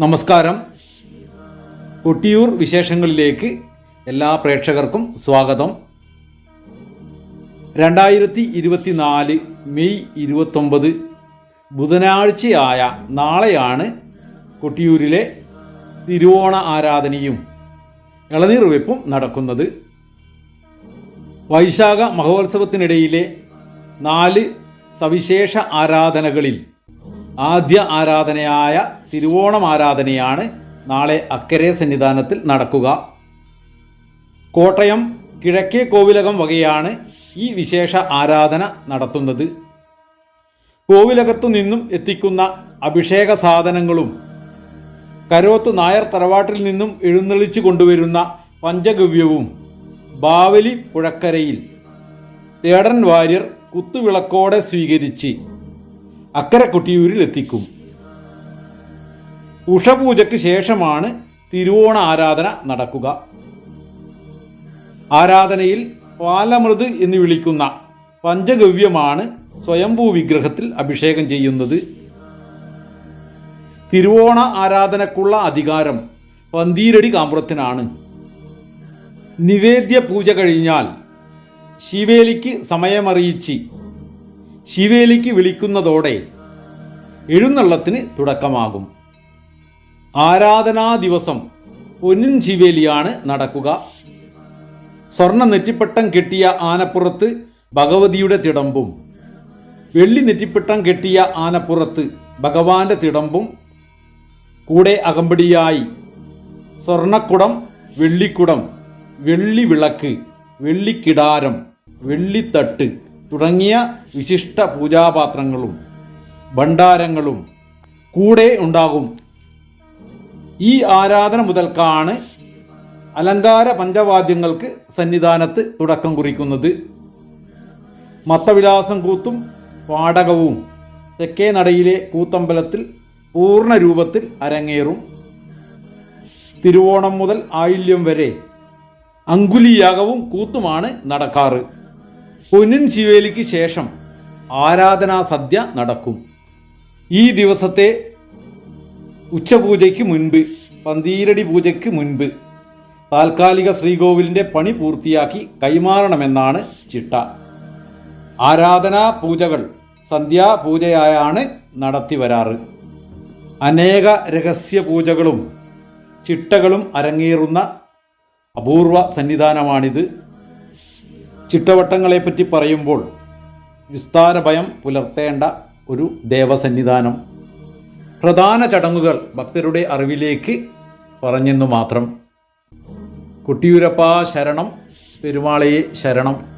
നമസ്കാരം. കൊട്ടിയൂർ വിശേഷങ്ങളിലേക്ക് എല്ലാ പ്രേക്ഷകർക്കും സ്വാഗതം. രണ്ടായിരത്തി ഇരുപത്തിനാല് മെയ് ഇരുപത്തൊമ്പത് ബുധനാഴ്ചയായ നാളെയാണ് കൊട്ടിയൂരിലെ തിരുവോണ ആരാധനയും ഇളനീർ വെപ്പും നടക്കുന്നത്. വൈശാഖ മഹോത്സവത്തിനിടയിലെ നാല് സവിശേഷ ആരാധനകളിൽ ആദ്യ ആരാധനയായ തിരുവോണം ആരാധനയാണ് നാളെ അക്കരെ സന്നിധാനത്തിൽ നടക്കുക. കോട്ടയം കിഴക്കേ കോവിലകം വകയാണ് ഈ വിശേഷ ആരാധന നടത്തുന്നത്. കോവിലകത്തു നിന്നും എത്തിക്കുന്ന അഭിഷേക സാധനങ്ങളും കരോത്ത് നായർ തറവാട്ടിൽ നിന്നും എഴുന്നള്ളിച്ചു കൊണ്ടുവരുന്ന പഞ്ചഗവ്യവും ബാവലി പുഴക്കരയിൽ തേടൻ വാര്യർ കുത്തുവിളക്കോടെ സ്വീകരിച്ച് അക്കരെ കൊട്ടിയൂരിൽ എത്തിക്കും ഉഷപൂജയ്ക്ക് ശേഷമാണ് തിരുവോണ ആരാധന നടക്കുക. ആരാധനയിൽ പാലമൃത് എന്ന് വിളിക്കുന്ന പഞ്ചഗവ്യമാണ് സ്വയംഭൂ വിഗ്രഹത്തിൽ അഭിഷേകം ചെയ്യുന്നത്. തിരുവോണ ആരാധനക്കുള്ള അധികാരം പന്തീരടി കാമ്പുറത്തിനാണ് നിവേദ്യ പൂജ കഴിഞ്ഞാൽ ശിവേലിക്ക് സമയമറിയിച്ച് ശിവേലിക്ക് വിളിക്കുന്നതോടെ എഴുന്നള്ളത്തിന് തുടക്കമാകും. ആരാധനാ ദിവസം പൊന്നിൻ ശിവേലിയാണ് നടക്കുക. സ്വർണ നെറ്റിപ്പട്ടം കെട്ടിയ ആനപ്പുറത്ത് ഭഗവതിയുടെ തിടമ്പും വെള്ളി നെറ്റിപ്പട്ടം കെട്ടിയ ആനപ്പുറത്ത് ഭഗവാന്റെ തിടമ്പും കൂടെ അകമ്പടിയായി സ്വർണക്കുടം വെള്ളിക്കുടം വെള്ളി വിളക്ക് വെള്ളിക്കിടാരം വെള്ളിത്തട്ട് തുടങ്ങിയ വിശിഷ്ട പൂജാപാത്രങ്ങളും ഭണ്ഡാരങ്ങളും കൂടെ ഉണ്ടാകും. ഈ ആരാധന മുതൽക്കാണ് അലങ്കാര പഞ്ചവാദ്യങ്ങൾക്ക് സന്നിധാനത്ത് തുടക്കം കുറിക്കുന്നത്. മത്തവിലാസം കൂത്തും പാടകവും തെക്കേ നടയിലെ കൂത്തമ്പലത്തിൽ പൂർണ രൂപത്തിൽ അരങ്ങേറും. തിരുവോണം മുതൽ ആയില്യം വരെ അങ്കുലിയാകവും കൂത്തുമാണ് നടക്കാറ്. പൊന്നിൻ ശിവേലിക്ക് ശേഷം ആരാധനാ സദ്യ നടക്കും. ഈ ദിവസത്തെ ഉച്ചപൂജയ്ക്ക് മുൻപ് പന്തീരടി പൂജയ്ക്ക് മുൻപ് താൽക്കാലിക ശ്രീകോവിലിന്റെ പണി പൂർത്തിയാക്കി കൈമാറണമെന്നാണ് ചിട്ട. ആരാധനാ പൂജകൾ സന്ധ്യാപൂജയായാണ് നടത്തി വരാറ്. അനേക രഹസ്യ പൂജകളും ചിട്ടകളും അരങ്ങേറുന്ന അപൂർവ സന്നിധാനമാണിത്. ചിട്ടവട്ടങ്ങളെപ്പറ്റി പറയുമ്പോൾ വിസ്താര ഭയം പുലർത്തേണ്ട ഒരു ദേവസന്നിധാനം. പ്രധാന ചടങ്ങുകൾ ഭക്തരുടെ അറിവിലേക്ക് പറഞ്ഞെന്നു മാത്രം. കുട്ടിയൂരപ്പ ശരണം പെരുമാളയെ ശരണം.